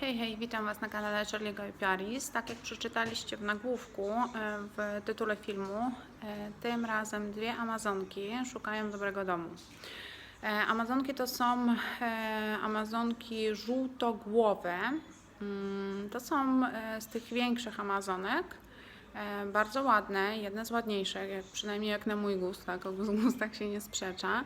Hej, hej, witam Was na kanale Charlie'ego i Piaris. Tak jak przeczytaliście w nagłówku, e, w tytule filmu, e, tym razem dwie Amazonki szukają dobrego domu. E, Amazonki to są Amazonki żółtogłowe. Mm, To są z tych większych Amazonek. Bardzo ładne, jedne z ładniejszych, przynajmniej jak na mój gust, tak, o gustach się nie sprzecza.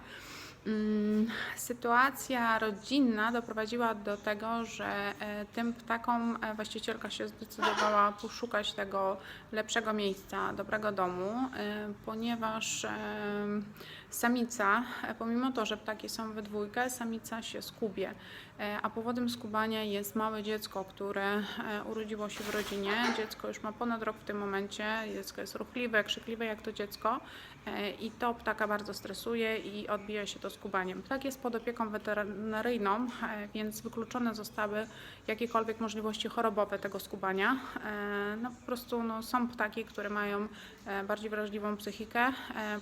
Mm, Sytuacja rodzinna doprowadziła do tego, że e, tym ptakom e, właścicielka się zdecydowała poszukać tego lepszego miejsca, dobrego domu, e, ponieważ samica, e, pomimo to, że ptaki są we dwójkę, samica się skubie. E, A powodem skubania jest małe dziecko, które e, urodziło się w rodzinie. Dziecko już ma ponad rok w tym momencie. Dziecko jest ruchliwe, krzykliwe jak to dziecko i to ptaka bardzo stresuje i odbija się to skubaniem. Ptak jest pod opieką weterynaryjną, więc wykluczone zostały jakiekolwiek możliwości chorobowe tego skubania. No po prostu no, są ptaki, które mają bardziej wrażliwą psychikę,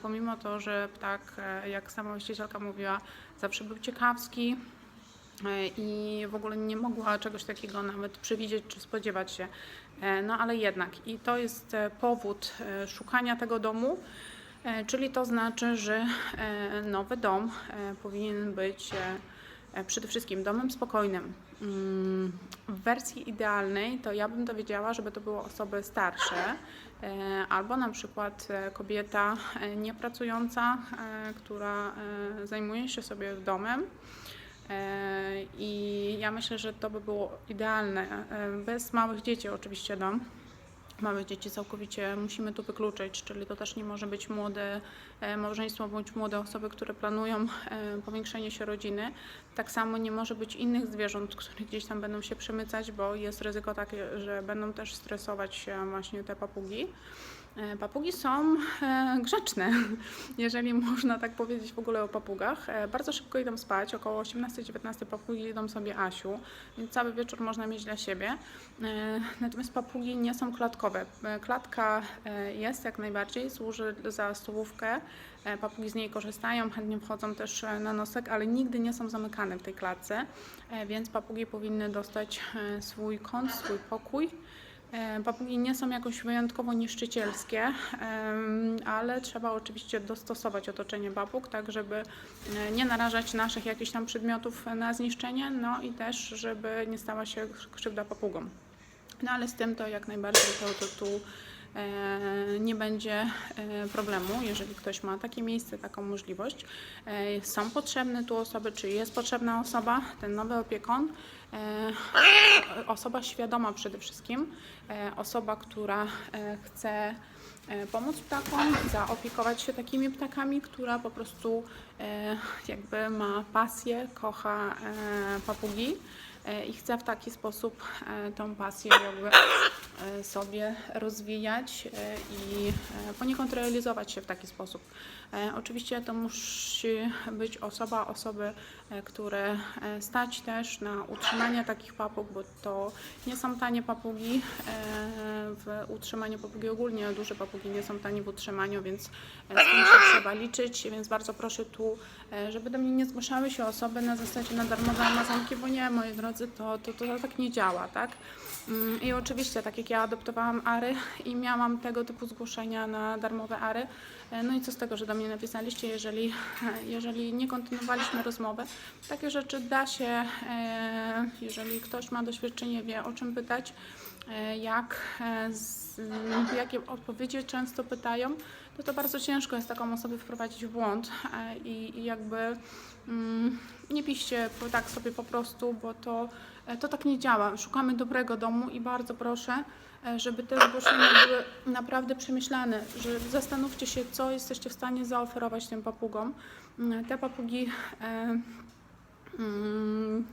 pomimo to, że ptak, e, jak sama właścicielka mówiła, zawsze był ciekawski, E, i w ogóle nie mogła czegoś takiego nawet przewidzieć czy spodziewać się. E, No ale jednak i to jest e, powód szukania tego domu, czyli to znaczy, że nowy dom powinien być przede wszystkim domem spokojnym. Mm, W wersji idealnej to ja bym dowiedziała, żeby to były osoby starsze, e, albo na przykład e, kobieta e, niepracująca, e, która e, zajmuje się sobie domem. E, I ja myślę, że to by było idealne. E, Bez małych dzieci oczywiście dom. Małe dzieci całkowicie musimy tu wykluczyć, czyli to też nie może być młode e, małżeństwo bądź młode osoby, które planują e, powiększenie się rodziny. Tak samo nie może być innych zwierząt, które gdzieś tam będą się przemycać, bo jest ryzyko takie, że będą też stresować się właśnie te papugi. E, Papugi są e, grzeczne, jeżeli można tak powiedzieć w ogóle o papugach. E, Bardzo szybko idą spać, około 18-19 papugi idą sobie Asiu, więc cały wieczór można mieć dla siebie. E, Natomiast papugi nie są klatkowe. E, Klatka e, jest jak najbardziej, służy za stołówkę. E, Papugi z niej korzystają, chętnie wchodzą też e, na nosek, ale nigdy nie są zamykane w tej klatce, e, więc papugi powinny dostać swój kąt, swój pokój. Papugi nie są jakoś wyjątkowo niszczycielskie, ale trzeba oczywiście dostosować otoczenie papug, tak żeby nie narażać naszych jakichś tam przedmiotów na zniszczenie, no i też żeby nie stała się krzywda papugom. No ale z tym to jak najbardziej to, to tu e, nie będzie e, problemu, jeżeli ktoś ma takie miejsce, taką możliwość. E, Są potrzebne tu osoby, czy jest potrzebna osoba, ten nowy opiekun, osoba świadoma przede wszystkim, osoba, która chce pomóc ptakom, zaopiekować się takimi ptakami, która po prostu jakby ma pasję, kocha papugi i chce w taki sposób e, tą pasję jakby e, sobie rozwijać e, i e, poniekąd realizować się w taki sposób. E, Oczywiście to musi być osoba, osoby, e, które e, stać też na utrzymanie takich papug, bo to nie są tanie papugi. e, W utrzymaniu papugi ogólnie duże papugi nie są tanie w utrzymaniu, więc e, z tym się trzeba liczyć, więc bardzo proszę tu, e, żeby do mnie nie zgłaszały się osoby na zasadzie na darmowe amazonki, bo nie, moi drodzy, to, to, to tak nie działa, tak? Mm, I oczywiście, tak jak ja adoptowałam Ary i miałam tego typu zgłoszenia na darmowe Ary, e, no i co z tego, że do mnie napisaliście, jeżeli, jeżeli nie kontynuowaliśmy rozmowy. Takie rzeczy da się, e, jeżeli ktoś ma doświadczenie, wie o czym pytać, jak, e, z, jakie odpowiedzi często pytają, to to bardzo ciężko jest taką osobę wprowadzić w błąd e, i, i jakby mm, nie piszcie po- tak sobie po prostu, bo to, e, to tak nie działa. Szukamy dobrego domu i bardzo proszę, e, żeby te zgłoszenia były naprawdę przemyślane, że zastanówcie się, co jesteście w stanie zaoferować tym papugom. Mm, Te papugi e, mm,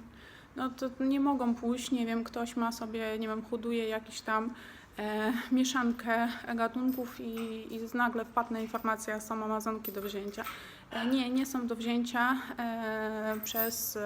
no to nie mogą pójść, nie wiem, ktoś ma sobie, nie wiem, hoduje jakiś tam e, mieszankę gatunków i, i nagle wpadnie informacja, są amazonki do wzięcia. E, nie, nie są do wzięcia e, przez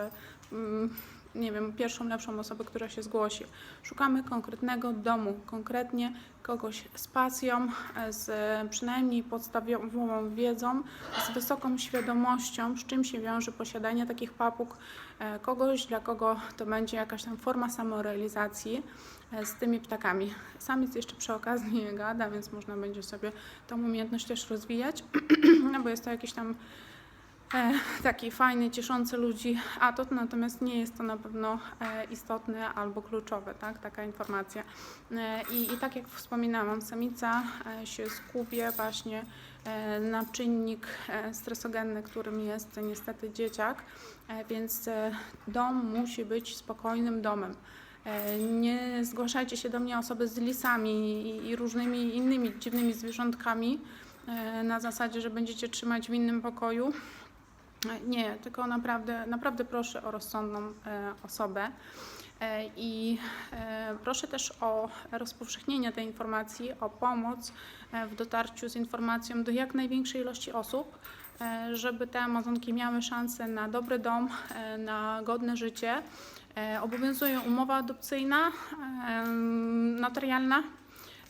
mm, nie wiem, pierwszą lepszą osobę, która się zgłosi. Szukamy konkretnego domu, konkretnie kogoś z pasją, z przynajmniej podstawową wiedzą, z wysoką świadomością, z czym się wiąże posiadanie takich papug, e, kogoś, dla kogo to będzie jakaś tam forma samorealizacji e, z tymi ptakami. Samiec jeszcze przy okazji nie gada, więc można będzie sobie tą umiejętność też rozwijać, no bo jest to jakiś tam taki fajny, cieszący ludzi, a to natomiast nie jest to na pewno e, istotne albo kluczowe, tak, taka informacja. E, I, I tak jak wspominałam, samica e, się skupia właśnie e, na czynnik e, stresogenny, którym jest niestety dzieciak, e, więc e, dom musi być spokojnym domem. E, Nie zgłaszajcie się do mnie osoby z lisami i- różnymi innymi dziwnymi zwierzątkami e, na zasadzie, że będziecie trzymać w innym pokoju. Nie, tylko naprawdę, naprawdę proszę o rozsądną e, osobę. E, I e, proszę też o rozpowszechnienie tej informacji, o pomoc w dotarciu z informacją do jak największej ilości osób, żeby te Amazonki miały szansę na dobry dom, na godne życie. Obowiązuje umowa adopcyjna, notarialna.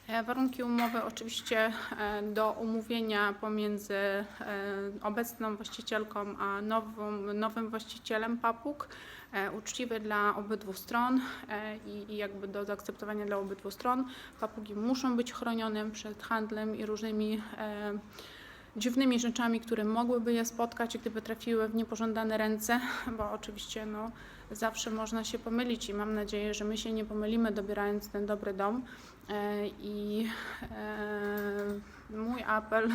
E, Warunki umowy oczywiście e, do umówienia pomiędzy e, obecną właścicielką a nową, nowym właścicielem papug, e, uczciwy dla obydwu stron i, i jakby do zaakceptowania dla obydwu stron. Papugi muszą być chronione przed handlem i różnymi dziwnymi rzeczami, które mogłyby je spotkać, gdyby trafiły w niepożądane ręce, bo oczywiście no, zawsze można się pomylić i mam nadzieję, że my się nie pomylimy dobierając ten dobry dom. E, I e, mój apel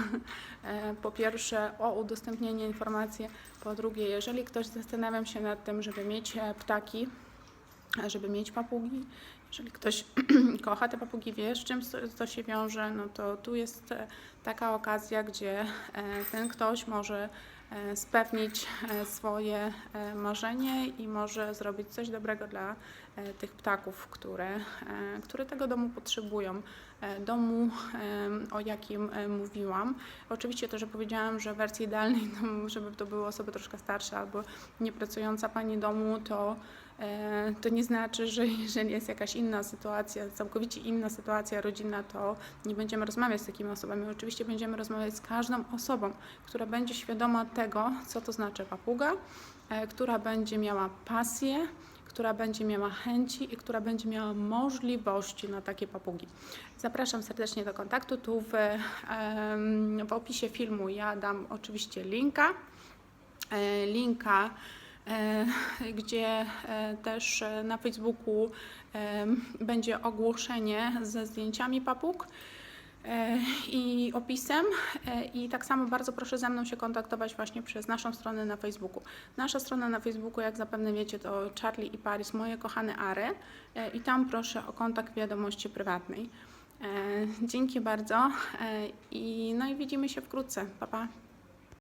e, po pierwsze o udostępnienie informacji, po drugie, jeżeli ktoś zastanawia się nad tym, żeby mieć ptaki, żeby mieć papugi, jeżeli ktoś kocha te papugi, wie z czym to- się wiąże, no to tu jest e, taka okazja, gdzie e, ten ktoś może e, spełnić swoje marzenie i może zrobić coś dobrego dla tych ptaków, które, które tego domu potrzebują. Domu, o jakim mówiłam. Oczywiście to, że powiedziałam, że w wersji idealnej, żeby to były osoby troszkę starsze albo niepracująca pani domu, to To nie znaczy, że jeżeli jest jakaś inna sytuacja, całkowicie inna sytuacja rodzinna, to nie będziemy rozmawiać z takimi osobami. Oczywiście będziemy rozmawiać z każdą osobą, która będzie świadoma tego, co to znaczy papuga, e, która będzie miała pasję, która będzie miała chęci i która będzie miała możliwości na takie papugi. Zapraszam serdecznie do kontaktu. Tu w, w opisie filmu ja dam oczywiście linka. E, Linka e, gdzie e, też e, na Facebooku e, będzie ogłoszenie ze zdjęciami papug e, i opisem. E, I tak samo bardzo proszę ze mną się kontaktować właśnie przez naszą stronę na Facebooku. Nasza strona na Facebooku, jak zapewne wiecie, to Charlie i Paris, moje kochane Ary. E, I tam proszę o kontakt wiadomości prywatnej. E, Dzięki bardzo e, i no i widzimy się wkrótce. Pa, pa.